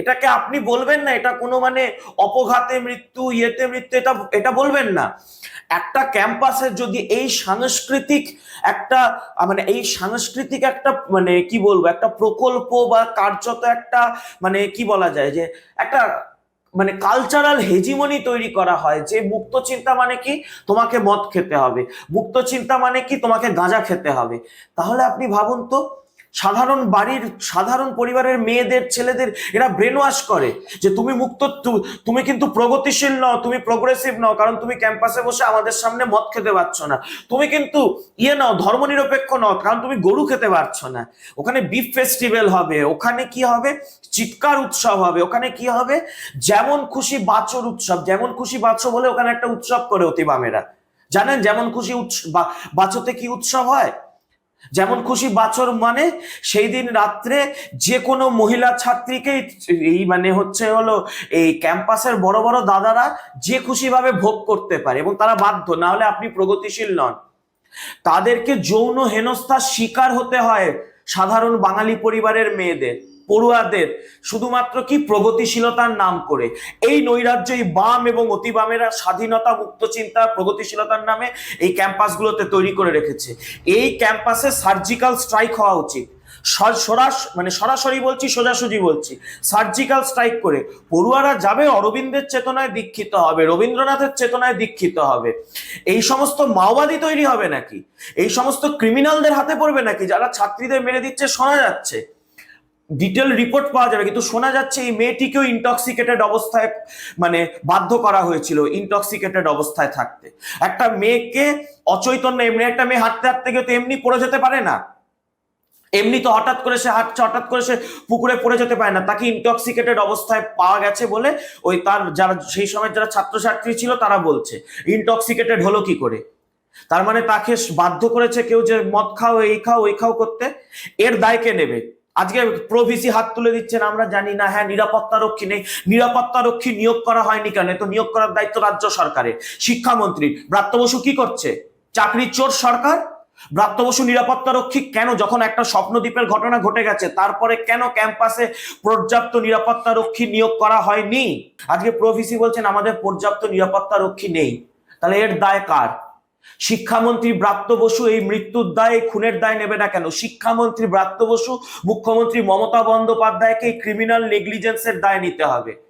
এটাকে আপনি বলবেন না, এটা কোনো মানে অপঘাতে মৃত্যু, ইয়েতে মৃত্যু, এটা এটা বলবেন না। একটা ক্যাম্পাসের যদি এই সাংস্কৃতিক একটা মানে এই সাংস্কৃতিক একটা মানে কি বলব, একটা প্রকল্প বা কার্যত একটা মানে কি বলা যায় যে, একটা মানে কালচারাল হেজিমনি তৈরি করা হয়, যে মুক্ত চিন্তা মানে কি, তোমাকে মদ খেতে হবে, মুক্ত চিন্তা মানে কি, তোমাকে গাঁজা খেতে হবে। তাহলে আপনি ভাবুন তো সাধারণ বাড়ির, সাধারণ পরিবারের মেয়েদের, ছেলেদের, এরা ব্রেন ওয়াশ করে যে তুমি মুক্ত তুমি কিন্তু প্রগতিশীল নও, তুমি প্রোগ্রেসিভ নও, কারণ তুমি ক্যাম্পাসে বসে আমাদের সামনে মদ খেতে পারছ না। তুমি কিন্তু ইয়ে নাও, ধর্মনিরপেক্ষ নও, কারণ তুমি গরু খেতে পারছ না। ওখানে বিফ ফেস্টিভ্যাল হবে, ওখানে কি হবে? চিৎকার উৎসব হবে, ওখানে কি হবে? যেমন খুশি বাছর উৎসব, যেমন খুশি বাছো বলে ওখানে একটা উৎসব করে অতিবামেরা। জানেন যেমন খুশি উৎস- বা- বাছোতে কি উৎসব হয়? যেমন খুশি বাছর মানে সেই দিন রাত্রে যে কোনো মহিলা ছাত্রীকে এই মানে হচ্ছে হলো এই ক্যাম্পাসের বড় বড় দাদারা যে খুশিভাবে ভোগ করতে পারে এবং তারা বাধ্য, না হলে আপনি প্রগতিশীল নন। তাদেরকে যৌন হেনস্থার শিকার হতে হয় সাধারণ বাঙালি পরিবারের মেয়েদের। পড়ুয়াদের শুধুমাত্র কি প্রগতিশীলতার নাম করে? এই নৈরাজ্য এই বাম এবং অতি বামেরা স্বাধীনতা মুক্ত চিন্তা প্রগতিশীলতার নামে এই ক্যাম্পাসগুলোতে তৈরি করে রেখেছে। এই ক্যাম্পাসে সার্জিক্যাল স্ট্রাইক হওয়া উচিত। সরাস মানে সরাসরি বলছি, সোজাসুজি বলছি। সার্জিক্যাল স্ট্রাইক করে পড়ুয়ারা যাবে অরবিন্দের চেতনায় দীক্ষিত হবে, রবীন্দ্রনাথের চেতনায় দীক্ষিত হবে। এই সমস্ত মাওবাদী তৈরি হবে নাকি? এই সমস্ত ক্রিমিনালদের হাতে পড়বে নাকি, যারা ছাত্রীদের মেরে দিচ্ছে, শোনা যাচ্ছে? ডিটেল রিপোর্ট পাওয়া যাবে, কিন্তু শোনা যাচ্ছে এই মেয়েটিকেও ইনটক্সিকেটেড অবস্থায় মানে বাধ্য করা হয়েছিল ইনটক্সিকেটেড অবস্থায় থাকতে। একটা মেয়েকে অচৈতন্য, এমনি একটা মেয়ে হাঁটতে হাঁটতে গিয়ে তো এমনি পড়ে যেতে পারে না। এমনি তো হঠাৎ করে সে হাঁটছে, হঠাৎ করে সে পুকুরে পড়ে যেতে পারে না। তাকে ইনটক্সিকেটেড অবস্থায় পাওয়া গেছে বলে ওই তার যারা, সেই সময় যারা ছাত্রছাত্রী ছিল তারা বলছে ইনটক্সিকেটেড হলো কি করে? তার মানে তাকে বাধ্য করেছে কেউ যে মদ খাও, এই খাও, ওই খাও করতে, এর দায় কে নেবে? আজকে প্রভিসি হাত তুলে দিচ্ছেন, আমরা জানি না হ্যাঁ নিরাপত্তা রক্ষী নেই। নিরাপত্তা রক্ষী নিয়োগ করা হয়নি কেন? তো নিয়োগ করার দায়িত্ব রাজ্য সরকারের। শিক্ষামন্ত্রী, ব্রাত্য বসু কি করছে? চাকরির চোর সরকার? ব্রাত্য বসু নিরাপত্তা রক্ষী কেন? যখন একটা স্বপ্নদ্বীপের ঘটনা ঘটে গেছে, তারপরে কেন ক্যাম্পাসে পর্যাপ্ত নিরাপত্তা রক্ষী নিয়োগ করা হয়নি? আজকে প্রভিসি বলছেন, আমাদের পর্যাপ্ত নিরাপত্তা রক্ষী নেই। তাহলে এর দায় কার? শিক্ষামন্ত্রী ব্রাত্য বসু এই মৃত্যুর দায়ে খুনের দায় নেবে না কেন? শিক্ষামন্ত্রী ব্রাত্য বসু, মুখ্যমন্ত্রী মমতা বন্দ্যোপাধ্যায়কে এই ক্রিমিনাল নেগলিজেন্সের দায় নিতে হবে।